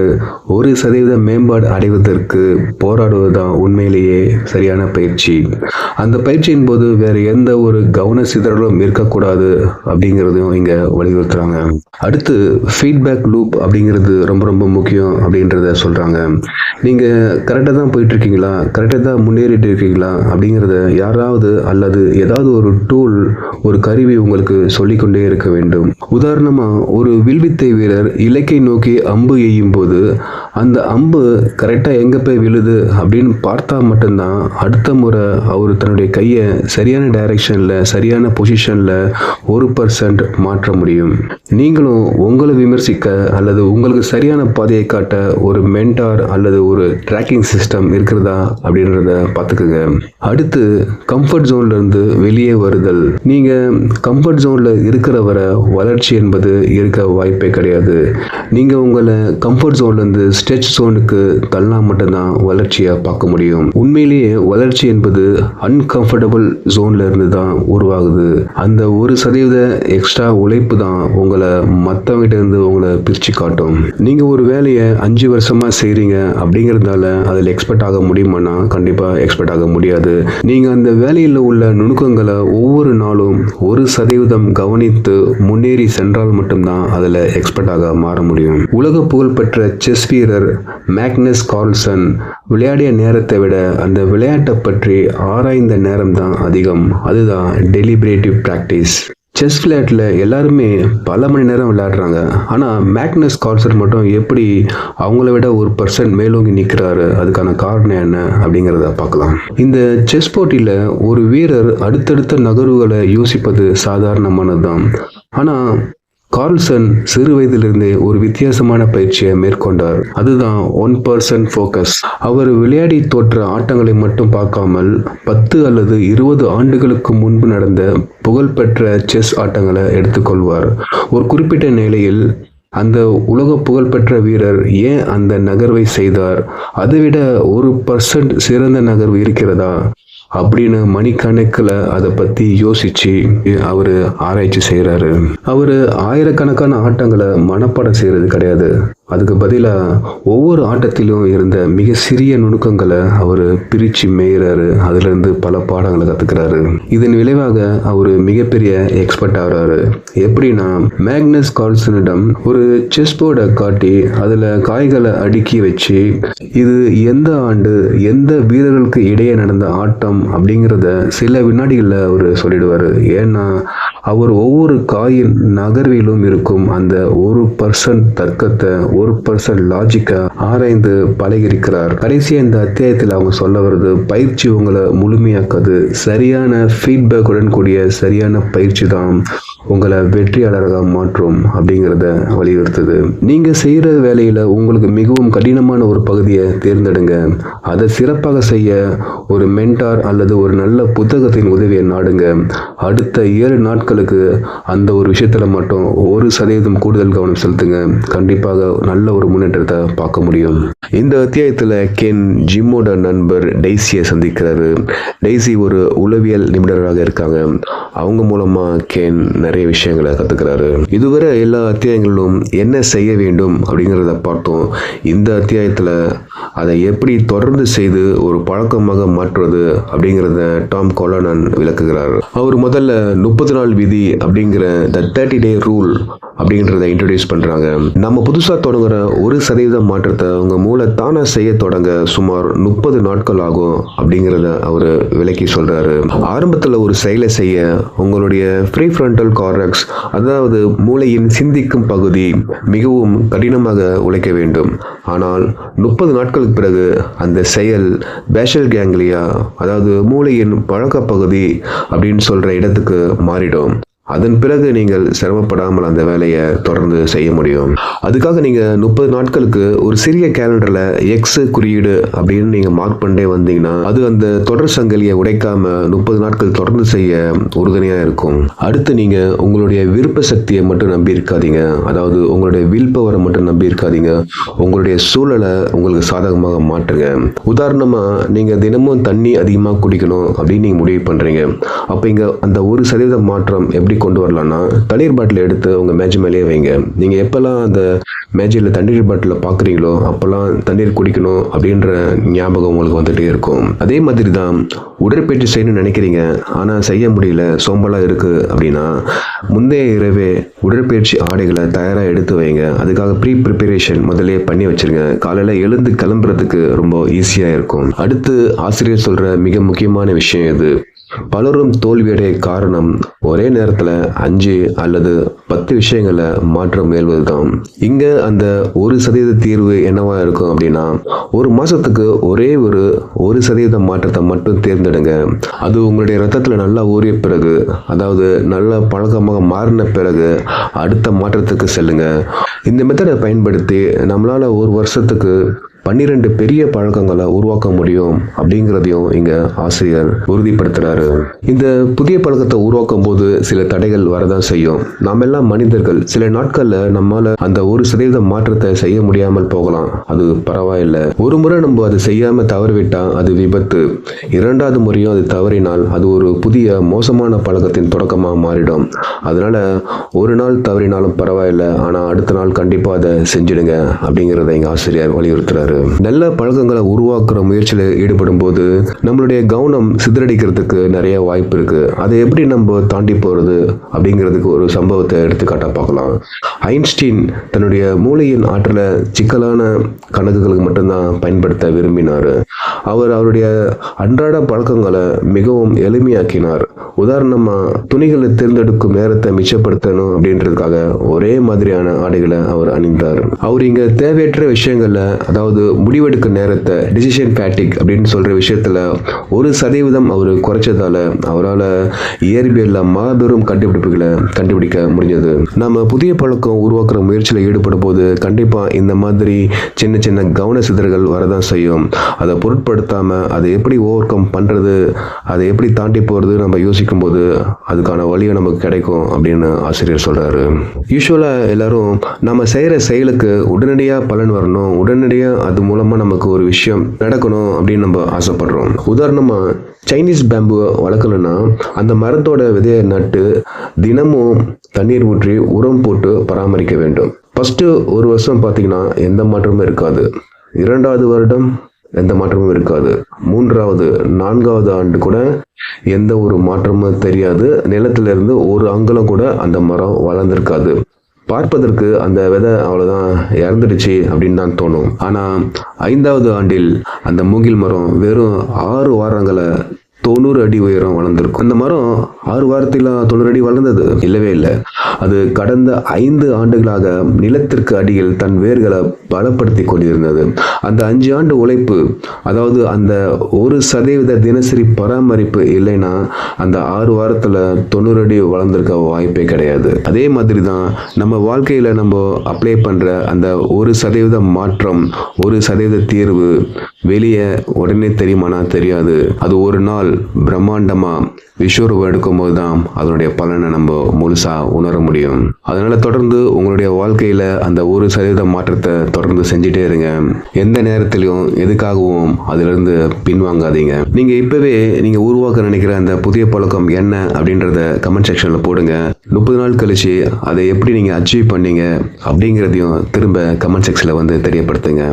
ஒரு சதவீத மேம்பாடு அடைவதற்கு போராடுவது தான் உண்மையிலேயே சரியான பயிற்சி. அந்த பயிற்சியின் போது வேற எந்த ஒரு கவன சிதறலும் இருக்கக்கூடாது அப்படிங்கிறதையும் இங்கே வலியுறுத்துறாங்க. அடுத்து ஃபீட்பேக் லூப் அப்படிங்கிறது ரொம்ப ரொம்ப முக்கியம் அப்படின்றத சொல்கிறாங்க நீங்கள் கரெக்டாக தான் போயிட்டு இருக்கீங்களா கரெக்டாக தான் முன்னேறிட்டு இருக்கீங்களா? அப்படிங்கிறத யாராவது அல்லது ஏதாவது ஒரு டூல் ஒரு கருவி உங்களுக்கு சொல்லிக்கொண்டே இருக்க வேண்டும். உதாரணமாக ஒரு வில்வித்தை வீரர் இலக்கை நோக்கி அம்பு எய்யும் போது அந்த அம்பு கரெக்டாக எங்கே போய் விழுது அப்படின்னு பார்த்தா மட்டும்தான் அடுத்த முறை அவர் தன்னுடைய கையை சரியான டைரக்ஷனில் சரியான பொசிஷனில் ஒரு பர்சன்ட் மாற்ற முடியும். நீங்களும் உங்களை விமர்சிக்க அல்லது உங்களுக்கு சரியான பாதையை காட்ட ஒரு மென்டார் அல்லது ஒரு ட்ராக்கிங் சிஸ்டம் இருக்கிறதா அப்படின்றத பார்த்துக்குங்க. அடுத்து கம்ஃபர்ட் ஜோன்ல இருந்து வெளியே வருதல். நீங்கள் கம்ஃபர்ட் ஜோனில் இருக்கிற வரை வளர்ச்சி என்பது இருக்க வாய்ப்பே கிடையாது. நீங்கள் உங்களை கம்ஃபர்ட் ஜோன்லேருந்து ஸ்ட்ரெச் ஜோனுக்கு தள்ளா மட்டும்தான் வளர்ச்சியை பார்க்க முடியும். உண்மையிலேயே வளர்ச்சி என்பது அன்கம்ஃபர்டபுள் ஜோன்ல இருந்து தான் உருவாகுது. அந்த ஒரு சதவீத எக்ஸ்ட்ரா உழைப்பு தான் உங்களை மற்றவங்கிட்ட இருந்து உங்களை பிரித்து காட்டும். நீங்கள் ஒரு வேலையை அஞ்சு வருஷமாக செய்கிறீங்க அப்படிங்கிறதால அதில் எக்ஸ்பர்ட் ஆக முடியுமானா கண்டிப்பாக எக்ஸ்பர்ட் ஆக முடியாது. நீங்கள் அந்த வேலையில் உள்ள நுணுக்கங்களை ஒவ்வொரு நாளும் ஒரு சதவீதம் கவனித்து முன்னேறி சென்றால் மட்டும்தான் அதில் எக்ஸ்பர்ட்டாக மாற முடியும். உலக புகழ்பெற்ற செஸ் வீரர் மேக்னஸ் கார்ல்சன் விளையாடிய நேரத்தை விட அந்த விளையாட்டை பற்றி ஆராய்ந்த நேரம் தான் அதிகம். அதுதான் டெலிபரேட்டிவ் ப்ராக்டிஸ் செஸ் விளையாட்டில் எல்லாருமே பல மணி நேரம் விளையாடுறாங்க. ஆனால் மேக்னஸ் கால்சர் மட்டும் எப்படி அவங்கள விட ஒரு பர்சன்ட் மேலோங்கி நிற்கிறாரு அதுக்கான காரணம் என்ன அப்படிங்கிறத பார்க்கலாம். இந்த செஸ் போட்டியில் ஒரு வீரர் அடுத்தடுத்த நகர்வுகளை யோசிப்பது சாதாரணமானது தான் ஆனால் கார்ல்சன் சிறு வயதிலிருந்தே ஒரு வித்தியாசமான பயிற்சியை மேற்கொண்டார். அதுதான் ஒன் பர்சன்ட் ஃபோக்கஸ் அவர் விளையாடி தோற்ற ஆட்டங்களை மட்டும் பார்க்காமல் பத்து அல்லது இருபது ஆண்டுகளுக்கு முன்பு நடந்த புகழ்பெற்ற செஸ் ஆட்டங்களை எடுத்துக்கொள்வார் ஒரு குறிப்பிட்ட நிலையில் அந்த உலக புகழ்பெற்ற வீரர் ஏன் அந்த நகர்வை செய்தார்? அதைவிட ஒரு பர்சன்ட் சிறந்த நகர்வு இருக்கிறதா? அப்படின்னு மணிக்கணக்கில் அதை பற்றி யோசித்து அவர் ஆராய்ச்சி செய்கிறாரு அவர் ஆயிரக்கணக்கான ஆட்டங்களை மனப்பாடம் செய்கிறது கிடையாது. அதுக்கு பதிலாக ஒவ்வொரு ஆட்டத்திலும் இருந்த மிக சிறிய நுணுக்கங்களை அவர் பிரித்து மேயிறாரு. அதுலேருந்து பல பாடங்களை கற்றுக்கிறாரு இதன் விளைவாக அவர் மிகப்பெரிய எக்ஸ்பர்ட் ஆகிறாரு. எப்படின்னா மேக்னஸ் கார்ல்சனிடம் ஒரு செஸ் போர்டை காட்டி அதில் காய்களை அடுக்கி வச்சு இது எந்த ஆண்டு எந்த வீரர்களுக்கு இடையே நடந்த ஆட்டம் அப்படிங்கிறத சில வினாடிகளில் அவர் சொல்லிடுவார். ஏன்னா அவர் ஒவ்வொரு காயின் நகர்விலும் இருக்கும். அந்த ஒரு பர்சன்ட் தர்க்கத்தை ஒரு பர்சன்ட் லாஜிக்கை ஆராய்ந்து பழகிருக்கிறார் கடைசியாக இந்த அத்தியாயத்தில் அவங்க சொல்ல வருது பயிற்சி உங்களை முழுமையாக்காது. சரியான ஃபீட்பேக்குடன் கூடிய சரியான பயிற்சி தான் உங்களை வெற்றியாளராக மாற்றும் அப்படிங்கிறத வலியுறுத்துது. நீங்கள் செய்கிற வேலையில் உங்களுக்கு மிகவும் கடினமான ஒரு பகுதியை தேர்ந்தெடுங்க. அதை சிறப்பாக செய்ய ஒரு மென்டார் அல்லது ஒரு நல்ல புத்தகத்தின் உதவியை நாடுங்க. அடுத்த ஏழு நாட்கள் மக்களுக்கு அந்த ஒரு விஷயத்தில் மட்டும் ஒரு சதவீதம் கூடுதல் கவனம் செலுத்துங்க. கண்டிப்பாக நல்ல ஒரு முன்னேற்றத்தை பார்க்க முடியும். இந்த அத்தியாயத்தில் கென் ஜிம்மோட நண்பர் டெய்ஸியை சந்திக்கிறாரு. டெய்ஸி ஒரு உளவியல் நிபுணராக இருக்காங்க. அவங்க மூலமாக கென் நிறைய விஷயங்களை கற்றுக்கிறாரு இதுவரை எல்லா அத்தியாயங்களிலும் என்ன செய்ய வேண்டும் அப்படிங்கிறத பார்த்தோம். இந்த அத்தியாயத்தில் அதை எப்படி தொடர்ந்து செய்து ஒரு பழக்கமாக மாற்றுவது அப்படிங்கிறத டாம் கொலனன் விளக்குகிறார். அவர் முதல்ல முப்பது நாள் விதி அப்படிங்கிற த தேர்ட்டி டே ரூல் அப்படின்றத இன்ட்ரடியூஸ் பண்ணுறாங்க நம்ம புதுசாக தொடங்குற ஒரு சதவீத மாற்றத்தை அவங்க மூளை தானாக செய்ய தொடங்க சுமார் முப்பது நாட்கள் ஆகும் அப்படிங்கிறத அவர் விளக்கி சொல்கிறாரு ஆரம்பத்தில் ஒரு செயலை செய்ய உங்களுடைய ஃப்ரீ ஃப்ரண்டல் கார்டக்ஸ் அதாவது மூளையின் சிந்திக்கும் பகுதி மிகவும் கடினமாக உழைக்க வேண்டும். ஆனால் முப்பது நாட்களுக்கு பிறகு அந்த செயல் பேஷல் கேங்லியா அதாவது மூளையின் பழக்க பகுதி அப்படின்னு சொல்கிற இடத்துக்கு மாறிடும். அதன் பிறகு நீங்கள் சிரமப்படாமல் அந்த வேலையை தொடர்ந்து செய்ய முடியும். அதுக்காக நீங்கள் முப்பது நாட்களுக்கு ஒரு சிறிய கேலண்டரில் எக்ஸ் குறியீடு அப்படின்னு நீங்கள் மார்க் பண்ணிட்டே வந்தீங்கன்னா அது அந்த தொடர் சங்கிலியை உடைக்காம முப்பது நாட்கள் தொடர்ந்து செய்ய உறுதுணையாக இருக்கும். அடுத்து நீங்கள் உங்களுடைய விருப்ப சக்தியை மட்டும் நம்பி இருக்காதீங்க அதாவது உங்களுடைய வில் பவரை மட்டும் நம்பி இருக்காதீங்க உங்களுடைய சூழலை உங்களுக்கு சாதகமாக மாற்றுங்க. உதாரணமாக நீங்கள் தினமும் தண்ணி அதிகமாக குடிக்கணும் அப்படின்னு நீங்கள் முடிவு பண்ணுறீங்க அப்போ இங்கே அந்த ஒரு சதவீத மாற்றம் எப்படி கொண்டு வரலான்னா தண்ணீர் பாட்டில் எடுத்து உங்கள் மேஜை மேலேயே வைங்க. நீங்கள் எப்போல்லாம் அந்த மேஜையில் தண்ணீர் பாட்டில் பார்க்குறீங்களோ அப்போல்லாம் தண்ணீர் குடிக்கணும் அப்படின்ற ஞாபகம் உங்களுக்கு வந்துகிட்டே இருக்கும். அதே மாதிரி தான் உடற்பயிற்சி செய்யணும்னு நினைக்கிறீங்க ஆனால் செய்ய முடியல சோம்பலாக இருக்குது அப்படின்னா முந்தைய இரவே உடற்பயிற்சி ஆடைகளை தயாராக எடுத்து வைங்க. அதுக்காக ப்ரீ ப்ரிப்பரேஷன் முதலே பண்ணி வச்சிருங்க. காலையில் எழுந்து கிளம்புறதுக்கு ரொம்ப ஈஸியாக இருக்கும். அடுத்து ஆசிரியர் சொல்கிற மிக முக்கியமான விஷயம் இது பலரும் தோல்வியடைய காரணம் ஒரே நேரத்தில் அஞ்சு அல்லது பத்து விஷயங்களை மாற்ற முயல்வது தான் இங்கே அந்த ஒரு சதவீத தீர்வு என்னவா இருக்கும் அப்படின்னா ஒரு மாதத்துக்கு ஒரே ஒரு ஒரு சதவீத மாற்றத்தை மட்டும் தேர்ந்தெடுங்க. அது உங்களுடைய ரத்தத்தில் நல்லா ஊறிய பிறகு அதாவது நல்ல பழக்கமாக மாறின பிறகு அடுத்த மாற்றத்துக்கு செல்லுங்க. இந்த மெத்தடை பயன்படுத்தி நம்மளால் ஒரு வருஷத்துக்கு பன்னிரெண்டு பெரிய பழக்கங்களை உருவாக்க முடியும் அப்படிங்கிறதையும் இங்க ஆசிரியர் உறுதிப்படுத்துறாரு. இந்த புதிய பழக்கத்தை உருவாக்கும் போது சில தடைகள் வரதான் செய்யும். நாம் எல்லாம் மனிதர்கள். சில நாட்கள்ல நம்மால அந்த ஒரு சதவீத மாற்றத்தை செய்ய முடியாமல் போகலாம். அது பரவாயில்லை. ஒரு முறை நம்ம அதை செய்யாம தவறிவிட்டா அது விபத்து. இரண்டாவது முறையும் அது தவறினால் அது ஒரு புதிய மோசமான பழக்கத்தின் தொடக்கமாக மாறிடும். அதனால ஒரு நாள் தவறினாலும் பரவாயில்லை. ஆனா அடுத்த நாள் கண்டிப்பா அதை செஞ்சிடுங்க அப்படிங்கிறத எங்க ஆசிரியர் வலியுறுத்துறாரு. நல்ல பழக்கங்களை உருவாக்குற முயற்சியில் ஈடுபடும் போது நம்மளுடைய கவனம் சிதறடிக்கிறதுக்கு நிறைய வாய்ப்பு இருக்கு. அதை எப்படி நம்ம தாண்டி போறது அப்படிங்கிறதுக்கு ஒரு சம்பவத்தை எடுத்துக்காட்டா பார்க்கலாம். ஐன்ஸ்டீன் தன்னுடைய மூளையின் ஆற்றலை சிக்கலான கணக்குகளுக்கு மட்டும்தான் பயன்படுத்த விரும்பினார். அவர் அவருடைய அன்றாட பழக்கங்களை மிகவும் எளிமையாக்கினார். உதாரணமாக துணிகளை தேர்ந்தெடுக்கும் நேரத்தை மிச்சப்படுத்தணும் அப்படின்றதுக்காக ஒரே மாதிரியான ஆடைகளை அவர் அணிந்தார். அவர் இங்கே தேவையற்ற விஷயங்களில் அதாவது முடிவெடுக்க நேரத்தை டிசிஷன் ஃபேட்டிக் அப்படின்னு சொல்கிற விஷயத்தில் ஒரு சதவீதம் அவர் குறைச்சதால அவரால் இயற்பியலில் மாபெரும் கண்டுபிடிப்புகளை கண்டுபிடிக்க முடிஞ்சது. நம்ம புதிய பழக்கம் உருவாக்குற முயற்சியில் ஈடுபடும் போது கண்டிப்பாக இந்த மாதிரி சின்ன சின்ன கவன சிதறல்கள் வரதான் செய்யும். அதை பொருட்படுத்தாமல் அதை எப்படி ஓவர் கம் பண்ணுறது அதை எப்படி தாண்டி போகிறது நம்ம யோசிக்கும் போது அதுக்கான வழியும் நமக்கு கிடைக்கும் அப்படின்னு ஆசிரியர் சொல்கிறாரு யூஸ்வலாக எல்லாரும் நம்ம செய்கிற செயலுக்கு உடனடியாக பலன் வரணும் உடனடியாக அது மூலமா நமக்கு ஒரு விஷயம் நடக்கணும் அப்படின்னு நம்ம ஆசைப்படுறோம். உதாரணமா சைனீஸ் பேம்புவை வளர்க்கலன்னா அந்த மரத்தோட விதையை நட்டு தினமும் தண்ணீர் ஊற்றி உரம் போட்டு பராமரிக்க வேண்டும். ஃபஸ்ட்டு ஒரு வருஷம் பார்த்தீங்கன்னா எந்த மாற்றமும் இருக்காது. இரண்டாவது வருடம் எந்த மாற்றமும் இருக்காது. மூன்றாவது நான்காவது ஆண்டு கூட எந்த ஒரு மாற்றமும் தெரியாது. நிலத்திலிருந்து ஒரு அங்குலம் கூட அந்த மரம் வளர்ந்திருக்காது. பார்ப்பதற்கு அந்த விதை அவ்வளோதான் இறந்துடுச்சு அப்படின்னு தான் தோணும். ஆனால் ஐந்தாவது ஆண்டில் அந்த மூங்கில் மரம் வெறும் ஆறு வாரங்களை தொண்ணூறு அடி உயரம் வளர்ந்துருக்கும். அந்த மரம் ஆறு வாரத்தில் தொண்ணூறு அடி வளர்ந்தது. இல்லவே இல்லை. அது கடந்த ஐந்து ஆண்டுகளாக நிலத்திற்கு அடியில் தன் வேர்களை பலப்படுத்தி கொண்டிருந்தது. அந்த அஞ்சு ஆண்டு உழைப்பு அதாவது அந்த ஒரு சதவீத தினசரி பராமரிப்பு இல்லைன்னா அந்த ஆறு வாரத்தில் தொண்ணூறு அடி வளர்ந்துருக்க வாய்ப்பே கிடையாது. அதே மாதிரி தான் நம்ம வாழ்க்கையில் நம்ம அப்ளை பண்ணுற அந்த ஒரு சதவீத மாற்றம் ஒரு சதவீத தீர்வு வெளியே உடனே தெரியுமானா தெரியாது. அது ஒரு நாள் பிரம்மாண்டமா விஸ்வரூபம் எடுக்கும்போது தான் அதனுடைய பலனை நம்ம முழுசா உணர முடியும். அதனால் தொடர்ந்து உங்களுடைய வாழ்க்கையில் அந்த ஒரு சதவீத மாற்றத்தை தொடர்ந்து செஞ்சுட்டே இருங்க. எந்த நேரத்திலையும் எதுக்காகவும் அதிலிருந்து பின்வாங்காதீங்க. நீங்கள் இப்போவே நீங்கள் உருவாக்க நினைக்கிற அந்த புதிய பழக்கம் என்ன அப்படின்றத கமெண்ட் செக்ஷனில் போடுங்க. முப்பது நாள் கழிச்சு அதை எப்படி நீங்கள் அச்சீவ் பண்ணீங்க அப்படிங்கிறதையும் திரும்ப கமெண்ட் செக்ஷனில் வந்து தெரியப்படுத்துங்க.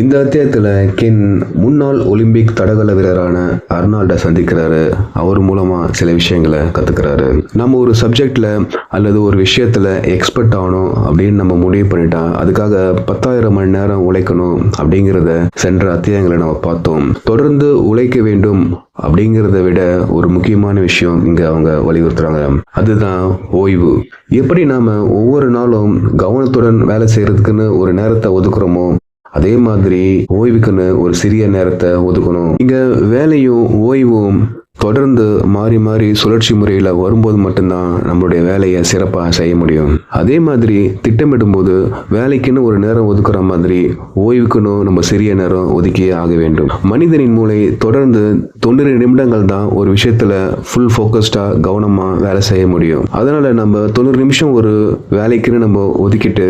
இந்த அத்தியாயத்தில் கென் முன்னாள் ஒலிம்பிக் தடகள வீரரான அர்னால்டை சந்திக்கிறாரு அவர் மூலமா சில விஷயங்களை கத்துக்கிறாரு. நம்ம ஒரு சப்ஜெக்ட்ல அல்லது ஒரு விஷயத்துல எக்ஸ்பர்ட் ஆகணும் அப்படின்னு நம்ம முடிவு பண்ணிட்டா அதுக்காக பத்தாயிரம் மணி நேரம் உழைக்கணும் அப்படிங்கிறத சென்ற அத்தியாயங்களை நம்ம பார்த்தோம். தொடர்ந்து உழைக்க வேண்டும் அப்படிங்கிறத விட ஒரு முக்கியமான விஷயம் இங்க அவங்க வலியுறுத்துறாங்க. அதுதான் ஓய்வு. எப்படி நாம ஒவ்வொரு நாளும் கவனத்துடன் வேலை செய்யறதுக்குன்னு ஒரு நேரத்தை ஒதுக்குறோமோ அதே மாதிரி ஓய்வுக்குன்னு ஒரு சிறிய நேரத்தை ஒதுக்கணும். இங்க வேலையும் ஓய்வும் தொடர்ந்து மாறி மாறி சுழற்சி முறையில் வரும்போது மட்டும்தான் நம்மளுடைய வேலையை சிறப்பாக செய்ய முடியும். அதே மாதிரி திட்டமிடும்போது வேலைக்குன்னு ஒரு நேரம் ஒதுக்குற மாதிரி ஓய்வுக்குன்னு நம்ம சிறிய நேரம் ஒதுக்கியே ஆக வேண்டும். மனிதனின் மூளை தொடர்ந்து தொண்ணூறு நிமிடங்கள் தான் ஒரு விஷயத்துல ஃபுல் ஃபோக்கஸ்டாக கவனமாக வேலை செய்ய முடியும். அதனால நம்ம தொண்ணூறு நிமிஷம் ஒரு வேலைக்குன்னு நம்ம ஒதுக்கிட்டு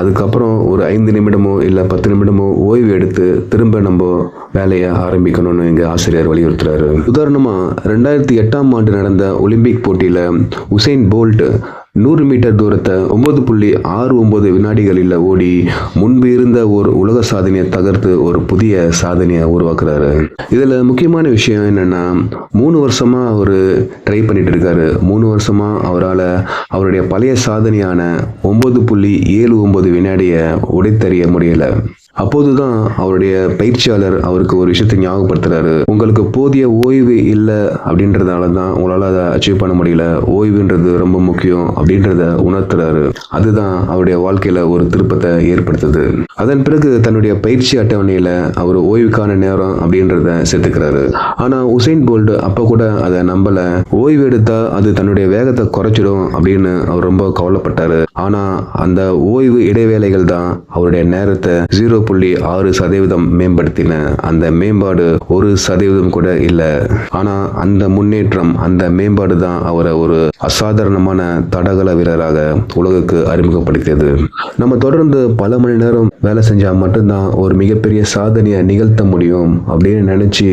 அதுக்கப்புறம் ஒரு ஐந்து நிமிடமோ இல்லை பத்து நிமிடமோ ஓய்வு எடுத்து திரும்ப நம்ம வேலையை ஆரம்பிக்கணும்னு எங்கள் ஆசிரியர் வலியுறுத்துறாரு. உதாரணமாக ரெண்டாயிரத்தி எட்டாம் ஆண்டு நடந்த ஒலிம்பிக் போட்டியில் உசைன் போல்ட் நூறு மீட்டர் தூரத்தை ஒம்பது புள்ளி ஆறு ஒம்பது வினாடிகளில் ஓடி முன்பு இருந்த ஒரு உலக சாதனையை தகர்த்து ஒரு புதிய சாதனையை உருவாக்குறாரு. இதில் முக்கியமான விஷயம் என்னென்னா மூணு வருஷமா அவர் ட்ரை பண்ணிட்டு இருக்காரு. மூணு வருஷமாக அவரால் அவருடைய பழைய சாதனையான ஒம்பது புள்ளி ஏழு ஒம்பது வினாடியை உடைத்தறிய முடியலை. அப்போதுதான் அவருடைய பயிற்சியாளர் அவருக்கு ஒரு விஷயத்தை ஞாபகப்படுத்துறாரு. உங்களுக்கு போதிய ஓய்வு இல்லை அப்படின்றதால தான் உங்களால் அதை அச்சீவ் பண்ண முடியல. ஓய்வுன்றது ரொம்ப முக்கியம் அப்படின்றத உணர்த்துறாரு. அதுதான் அவருடைய வாழ்க்கையில ஒரு திருப்பத்தை ஏற்படுத்துது. அதன் பிறகு தன்னுடைய பயிற்சி அட்டவணையில அவர் ஓய்வுக்கான நேரம் அப்படின்றத சேர்த்துக்கிறாரு. ஆனா உசைன் போல்டு அப்ப கூட அதை நம்பல. ஓய்வு எடுத்தா அது தன்னுடைய வேகத்தை குறைச்சிடும் அப்படின்னு அவர் ரொம்ப கவலைப்பட்டாரு. ஆனா அந்த ஓய்வு இடைவேளைகள் தான் அவருடைய நேரத்தை ஜீரோ புள்ளி ஆறு சதவீதம் மேம்படுத்தின. அந்த மேம்பாடு ஒரு சதவீதம் கூட இல்லை. ஆனா அந்த முன்னேற்றம் அந்த மேம்பாடு தான் அவரை ஒரு அசாதாரணமான தடகள வீரராக உலகுக்கு அறிமுகப்படுத்தியது. நம்ம தொடர்ந்து பல மணி நேரம் வேலை செஞ்சா மட்டும்தான் ஒரு மிகப்பெரிய சாதனையை நிகழ்த்த முடியும் அப்படின்னு நினைச்சு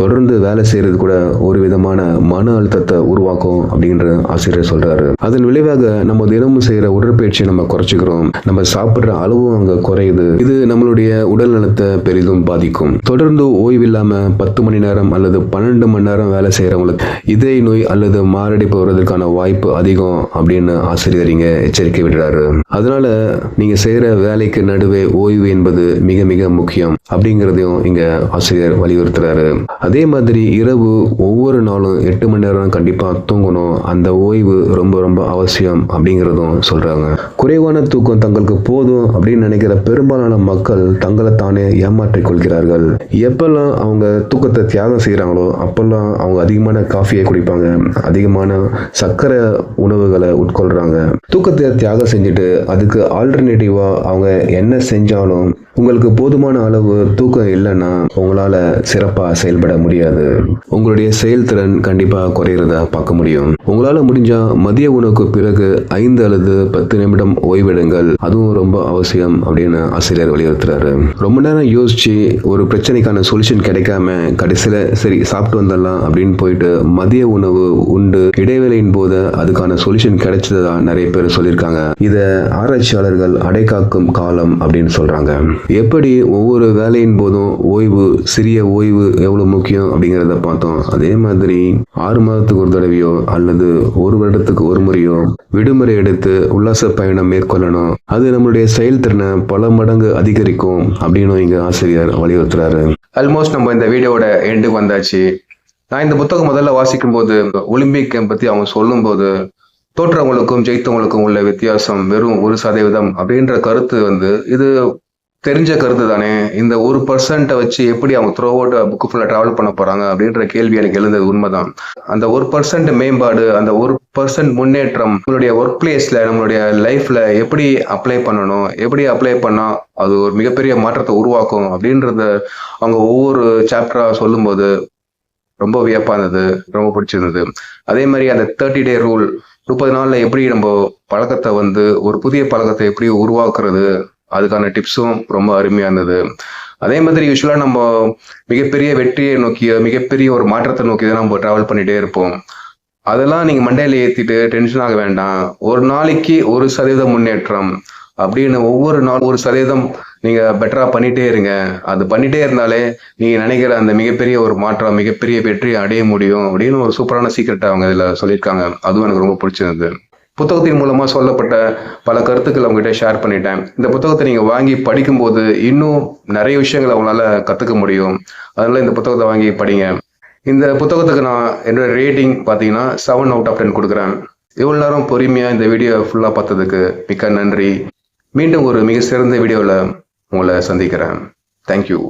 தொடர்ந்து வேலை செய்யறது கூட ஒரு விதமான மன அழுத்தத்தை உருவாக்கும் அப்படின்ற ஆசிரியர் சொல்றாரு. அதன் விளைவாக நம்ம தினமும் செய்யற உடற்பயிற்சியை நம்ம குறைச்சிக்கிறோம். நம்ம சாப்பிடுற அளவும் அங்க குறையுது. இது நம்மளுடைய உடல் நலத்தை பெரிதும் பாதிக்கும். தொடர்ந்து ஓய்வில்லாம பத்து மணி நேரம் அல்லது பன்னெண்டு மணி நேரம் வேலை செய்யறவங்களுக்கு இதய நோய் அல்லது மாரடைப்பு வர்றதுக்கான வாய்ப்பு அதிகம் அப்படின்னு ஆசிரியர் இங்க எச்சரிக்கை விடுறாரு. அதனால நீங்க செய்யற வேலைக்கு நடுவே ஓய்வு என்பது மிக மிக முக்கியம் அப்படிங்கிறதையும் இங்க ஆசிரியர் வலியுறுத்துறாரு. அதே மாதிரி இரவு ஒவ்வொரு நாளும் எட்டு மணி நேரம் கண்டிப்பா தூங்கணும். அந்த ஓய்வு ரொம்ப ரொம்ப அவசியம் அப்படிங்கிறதும் சொல்றாங்க. குறைவான தூக்கம் தங்களுக்கு போதும் அப்படின்னு நினைக்கிற பெரும்பாலான மக்கள் தங்களை தானே ஏமாற்றிக் கொள்கிறார்கள். எப்பெல்லாம் அவங்க தூக்கத்தை தியாகம் செய்கிறாங்களோ அப்பெல்லாம் அவங்க அதிகமான காஃபியை குடிப்பாங்க அதிகமான சர்க்கரை உணவுகளை உட்கொள்றாங்க. தூக்கத்தை தியாகம் செஞ்சுட்டு அதுக்கு ஆல்டர்னேட்டிவா அவங்க என்ன செஞ்சாலும் உங்களுக்கு போதுமான அளவு தூக்கம் இல்லைன்னா உங்களால சிறப்பா செயல்பட முடியாது. உங்களுடைய செயல்திறன் கண்டிப்பா குறையிறதா பார்க்க முடியும். உங்களால முடிஞ்சா மதிய உணவுக்கு பிறகு ஐந்து அல்லது பத்து நிமிடம் ஓய்வெடுங்கள். அதுவும் ரொம்ப அவசியம் அப்படின்னு ஆசிரியர் வலியுறுத்துறாரு. ரொம்ப நேரம் யோசிச்சு ஒரு பிரச்சனைக்கான சொல்யூஷன் கிடைக்காம கடைசியில சரி சாப்பிட்டு வந்துடலாம் அப்படின்னு போயிட்டு மதிய உணவு உண்டு. இடைவேளையின் போது அதுக்கான சொல்யூஷன் கிடைச்சதா நிறைய பேர் சொல்லியிருக்காங்க. இத ஆராய்ச்சியாளர்கள் அடைகாக்கும் காலம் அப்படின்னு சொல்றாங்க. எப்படி ஒவ்வொரு வேலையின் போதும் ஓய்வு சிறிய ஓய்வு எவ்வளவு முக்கியம் அப்படிங்கிறத பார்த்தோம். அதே மாதிரி ஆறு மாதத்துக்கு ஒரு தடவையோ அல்லது ஒரு வருடத்துக்கு ஒரு முறையோ விடுமுறை எடுத்து உல்லாச பயணம் மேற்கொள்ளணும். அது நம்மளுடைய செயல்திறனை பல மடங்கு அதிகரிக்கும் அப்படின்னு இங்க ஆசிரியர் வலியுறுத்துறாரு. ஆல்மோஸ்ட் நம்ம இந்த வீடியோட எண்டுக்கு வந்தாச்சு. நான் இந்த புத்தகம் முதல்ல வாசிக்கும் போது ஒலிம்பிக் பத்தி அவங்க சொல்லும்போது தோற்றவங்களுக்கும் ஜெயித்தவங்களுக்கும் உள்ள வித்தியாசம் வெறும் ஒரு சதவீதம் அப்படின்ற கருத்து வந்து இது தெரிஞ்ச கருத்து தானே? இந்த ஒரு பர்சன்ட்டை வச்சு எப்படி அவங்க த்ரோ அவுட் புக்கு ஃபுல்லாக ட்ராவல் பண்ண போகிறாங்க அப்படின்ற கேள்வி எனக்கு எழுந்தது உண்மைதான். அந்த ஒரு பர்சன்ட் மேம்பாடு அந்த ஒரு பர்சன்ட் முன்னேற்றம் நம்மளுடைய ஒர்க் பிளேஸில் நம்மளுடைய லைஃப்பில் எப்படி அப்ளை பண்ணணும் எப்படி அப்ளை பண்ணால் அது ஒரு மிகப்பெரிய மாற்றத்தை உருவாக்கும் அப்படின்றத அவங்க ஒவ்வொரு சாப்டராக சொல்லும்போது ரொம்ப வியப்பாக இருந்தது ரொம்ப பிடிச்சிருந்தது. அதே மாதிரி அந்த தேர்ட்டி டே ரூல் முப்பது நாளில் எப்படி நம்ம பழக்கத்தை வந்து ஒரு புதிய பழக்கத்தை எப்படி உருவாக்குறது அதுக்கான டிப்ஸும் ரொம்ப அருமையாக இருந்தது. அதே மாதிரி யூஸ்வலாக நம்ம மிகப்பெரிய வெற்றியை நோக்கிய மிகப்பெரிய ஒரு மாற்றத்தை நோக்கி தான் நம்ம ட்ராவல் பண்ணிட்டே இருப்போம். அதெல்லாம் நீங்கள் மண்டையில் ஏற்றிட்டு டென்ஷன் ஆக வேண்டாம். ஒரு நாளைக்கு ஒரு சதவீத முன்னேற்றம். அப்படின்னு ஒவ்வொரு நாள் ஒரு சதவீதம் நீங்கள் பெட்டராக பண்ணிட்டே இருங்க. அது பண்ணிட்டே இருந்தாலே நீங்கள் நினைக்கிற அந்த மிகப்பெரிய ஒரு மாற்றம் மிகப்பெரிய வெற்றியை அடைய முடியும் அப்படின்னு ஒரு சூப்பரான சீக்ரெட்டை அவங்க இதில் சொல்லியிருக்காங்க. அதுவும் எனக்கு ரொம்ப பிடிச்சிருந்தது. புத்தகத்தின் மூலமாக சொல்லப்பட்ட பல கருத்துக்கள் அவங்ககிட்ட ஷேர் பண்ணிட்டேன். இந்த புத்தகத்தை நீங்கள் வாங்கி படிக்கும்போது இன்னும் நிறைய விஷயங்களை அவங்களால கற்றுக்க முடியும். அதனால இந்த புத்தகத்தை வாங்கி படிங்க. இந்த புத்தகத்துக்கு நான் என்னோட ரேட்டிங் பார்த்தீங்கன்னா செவன் அவுட் ஆஃப் டென் கொடுக்குறேன். இவ்வளோ நேரம் பொறுமையாக இந்த வீடியோ ஃபுல்லாக பார்த்ததுக்கு மிக்க நன்றி. மீண்டும் ஒரு மிக சிறந்த வீடியோவில் உங்களை சந்திக்கிறேன். தேங்க்யூ